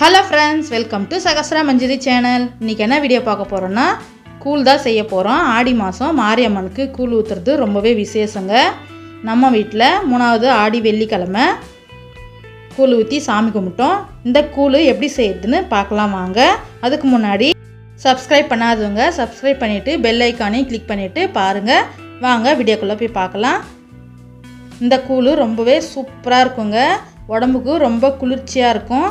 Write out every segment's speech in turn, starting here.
Hello friends welcome to Sahasra Manjari channel இன்றைக்கி என்ன video பார்க்க போகிறோன்னா கூழ் தான் செய்ய போகிறோம் ஆடி மாதம் மாரியம்மனுக்கு கூழ் ஊற்றுறது ரொம்பவே விசேஷங்க. நம்ம வீட்டில் மூணாவது ஆடி வெள்ளிக்கிழமை கூழ் ஊற்றி சாமி கும்பிட்டோம். இந்த கூழ் எப்படி செய்யுதுன்னு பார்க்கலாம் வாங்க. அதுக்கு முன்னாடி சப்ஸ்கிரைப் பண்ணாதவங்க சப்ஸ்கிரைப் பண்ணிவிட்டு பெல் ஐக்கானையும் கிளிக் பண்ணிவிட்டு பாருங்கள் வாங்க வீடியோக்குள்ளே போய் பார்க்கலாம். இந்த கூழ் ரொம்பவே சூப்பராக இருக்குங்க. உடம்புக்கு ரொம்ப குளிர்ச்சியாக இருக்கும்.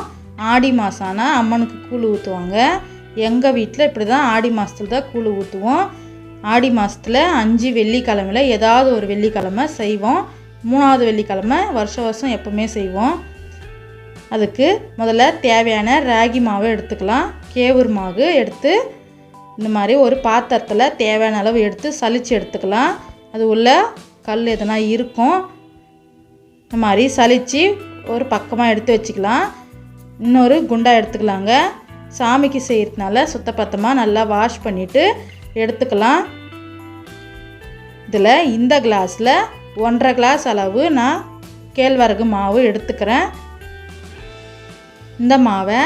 ஆடி மாதம் ஆனால் அம்மனுக்கு கூழ் ஊற்றுவாங்க எங்கள் வீட்டில் இப்படி தான் ஆடி மாதத்துல தான் கூழ் ஊற்றுவோம் ஆடி மாதத்தில் அஞ்சு வெள்ளிக்கிழமையில் ஏதாவது ஒரு வெள்ளிக்கிழமை செய்வோம். மூணாவது வெள்ளிக்கிழமை வருஷ வருஷம் எப்போவுமே செய்வோம். அதுக்கு முதல்ல தேவையான ராகி மாவு எடுத்துக்கலாம். கேவுர் மாவு எடுத்து இந்த மாதிரி ஒரு பாத்திரத்தில் தேவையான அளவு எடுத்து சலிச்சு எடுத்துக்கலாம். அது உள்ள கல் எதனா இருக்கும். இந்த மாதிரி சலித்து ஒரு பக்கமாக எடுத்து வச்சுக்கலாம். இன்னொரு குண்டா எடுத்துக்கலாங்க. சாமிக்கு செய்கிறதுனால சுத்தப்பத்தமாக நல்லா வாஷ் பண்ணிவிட்டு எடுத்துக்கலாம். இதில் இந்த கிளாஸில் ஒன்றரை கிளாஸ் அளவு நான் கேழ்வரகு மாவு எடுத்துக்கிறேன். இந்த மாவை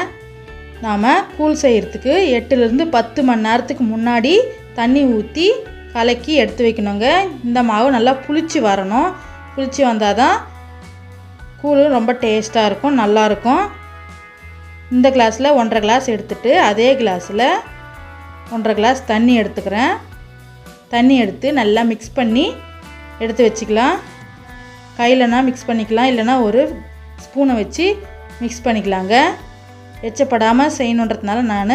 நாம் கூழ் செய்கிறதுக்கு எட்டுலேருந்து பத்து மணி நேரத்துக்கு முன்னாடி தண்ணி ஊற்றி கலக்கி எடுத்து வைக்கணுங்க. இந்த மாவு நல்லா புளிச்சு வரணும். புளிச்சு வந்தால் தான் கூழ் ரொம்ப டேஸ்ட்டாக இருக்கும் நல்லாயிருக்கும் இந்த கிளாஸில் ஒன்றரை கிளாஸ் எடுத்துட்டு அதே கிளாஸில் ஒன்றரை கிளாஸ் தண்ணி எடுத்துக்கிறேன். தண்ணி எடுத்து நல்லா மிக்ஸ் பண்ணி எடுத்து வச்சுக்கலாம். கையிலனா மிக்ஸ் பண்ணிக்கலாம் இல்லைனா ஒரு ஸ்பூனை வச்சு மிக்ஸ் பண்ணிக்கலாங்க. எச்சப்படாமல் செய்யணுன்றதுனால நான்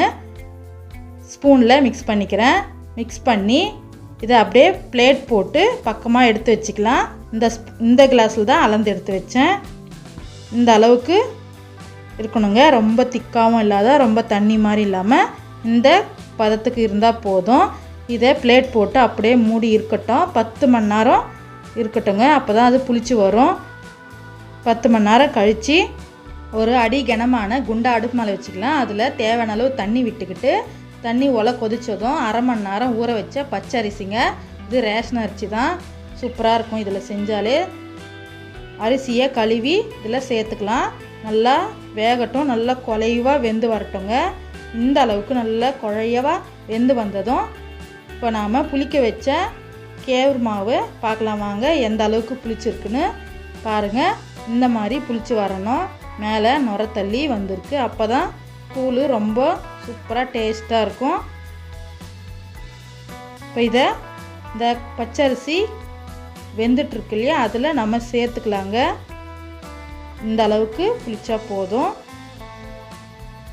ஸ்பூனில் மிக்ஸ் பண்ணிக்கிறேன். மிக்ஸ் பண்ணி இதை அப்படியே பிளேட் போட்டு பக்கமாக எடுத்து வச்சுக்கலாம். இந்த ஸ்ப்- இந்த கிளாஸில் தான் அளந்து எடுத்து வச்சேன். இந்த அளவுக்கு இருக்கணுங்க. ரொம்ப திக்காகவும் இல்லாத ரொம்ப தண்ணி மாதிரி இல்லாமல் இந்த பதத்துக்கு இருந்தால் போதும். இதை பிளேட் போட்டு அப்படியே மூடி இருக்கட்டும். பத்து மணி நேரம் இருக்கட்டுங்க. அப்போ தான் அது புளிச்சு வரும். பத்து மணி நேரம் கழித்து ஒரு அடி கனமான குண்டா அடுப்பு மேலே வச்சுக்கலாம். அதில் தேவையான அளவு தண்ணி விட்டுக்கிட்டு தண்ணி ஒலை கொதித்ததும் அரை மணி நேரம் ஊற வச்ச பச்சை அரிசிங்க. இது ரேஷன் அரிசி தான். சூப்பராக இருக்கும். இதில் செஞ்சாலே அரிசியை கழுவி இதில் சேர்த்துக்கலாம். நல்லா வேகட்டும் நல்லா குலைவாக வெந்து வரட்டுங்க. இந்த அளவுக்கு நல்லா குழையவாக வெந்து வந்ததும் இப்போ நாம் புளிக்க வச்ச கேவுர் மாவு பார்க்கலாம் வாங்க எந்த அளவுக்கு புளிச்சிருக்குன்னு பாருங்கள் இந்த மாதிரி புளிச்சு வரணும். மேலே நுர தள்ளி வந்திருக்கு. அப்போ தான் கூழ் ரொம்ப சூப்பராக டேஸ்ட்டாக இருக்கும். இப்போ இதை இந்த பச்சரிசி வெந்துட்டுருக்கு இல்லையா அதில் நம்ம சேர்த்துக்கலாங்க. இந்த அளவுக்கு புளிச்சா போதும்.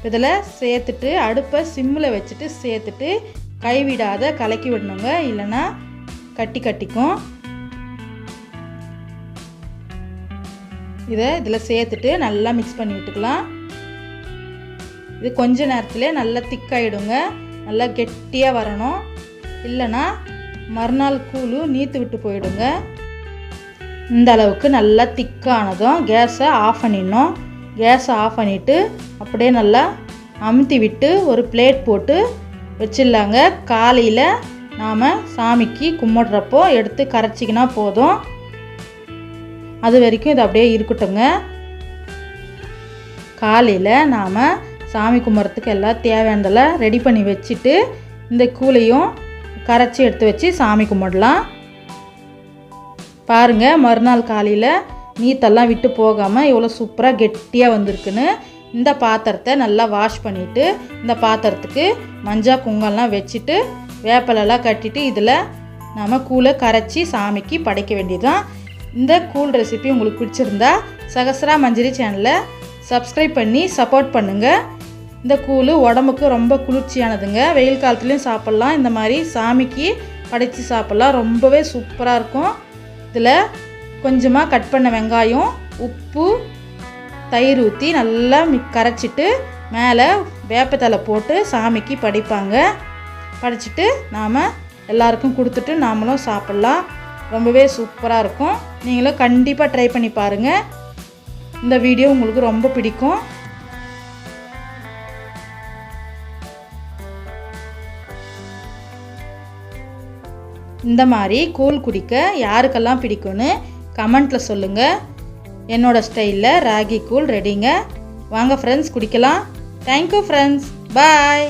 இதில் சேர்த்துட்டு அடுப்பை சிம்மில் வச்சுட்டு சேர்த்துட்டு கைவிடாத கலக்கி விடணுங்க. இல்லைன்னா கட்டி கட்டிக்கும். இதை இதில் சேர்த்துட்டு நல்லா மிக்ஸ் பண்ணி விட்டுக்கலாம். இது கொஞ்ச நேரத்தில் நல்லா திக்காயிடுங்க நல்லா கெட்டியாக வரணும். இல்லைன்னா மறுநாள் கூழு நீத்து விட்டு போயிடுங்க. இந்த அளவுக்கு நல்லா திக்கானதும் கேஸை ஆஃப் பண்ணிடணும். கேஸை ஆஃப் பண்ணிவிட்டு அப்படியே நல்லா அமுத்தி விட்டு ஒரு பிளேட் போட்டு வச்சிடலாங்க. காலையில் நாம் சாமிக்கு கும்பிட்றப்போ எடுத்து கரைச்சிக்கினா போதும். அது வரைக்கும் இது அப்படியே இருக்கட்டுங்க காலையில் நாம் சாமி கும்பிட்றதுக்கு எல்லாம் தேவையானதெல்லாம் ரெடி பண்ணி வச்சுட்டு இந்த கூலையும் கரைச்சி எடுத்து வச்சு சாமி கும்பிடலாம். பாருங்கள் மறுநாள் காலையில் நீத்தெல்லாம் விட்டு போகாமல் எவ்வளோ சூப்பராக கெட்டியாக வந்திருக்குன்னு. இந்த பாத்திரத்தை நல்லா வாஷ் பண்ணிவிட்டு இந்த பாத்திரத்துக்கு மஞ்சள் குங்கம்லாம் வச்சுட்டு வேப்பலெல்லாம் கட்டிட்டு இதில் நம்ம கூழை கரைச்சி சாமிக்கு படைக்க வேண்டியதுதான். இந்த கூழ் ரெசிபி உங்களுக்கு பிடிச்சிருந்தா சகஸ்ரா மஞ்சரி சேனலை சப்ஸ்கிரைப் பண்ணி சப்போர்ட் பண்ணுங்கள் இந்த கூழ் உடம்புக்கு ரொம்ப குளிர்ச்சியானதுங்க. வெயில் காலத்துலேயும் சாப்பிட்லாம். இந்த மாதிரி சாமிக்கு படைத்து சாப்பிட்லாம். ரொம்பவே சூப்பராக இருக்கும். இதில் கொஞ்சமாக கட் பண்ண வெங்காயம் உப்பு தயிர் ஊற்றி நல்லா மி கரைச்சிட்டு மேலே வேப்பத்தலை போட்டு சாமிக்கு படிப்பாங்க. படைச்சிட்டு நாம் எல்லாருக்கும் கொடுத்துட்டு நாமளும் சாப்பிட்லாம். ரொம்பவே சூப்பராக இருக்கும். நீங்களும் கண்டிப்பாக ட்ரை பண்ணி பாருங்கள் இந்த வீடியோ உங்களுக்கு ரொம்ப பிடிக்கும். இந்த மாதிரி கூழ் குடிக்க யாருக்கெல்லாம் பிடிக்கும்னு கமெண்ட்டில் சொல்லுங்கள் என்னோடய ஸ்டைலில் ராகி கூழ் ரெடிங்க வாங்க ஃப்ரெண்ட்ஸ் குடிக்கலாம். Thank you friends bye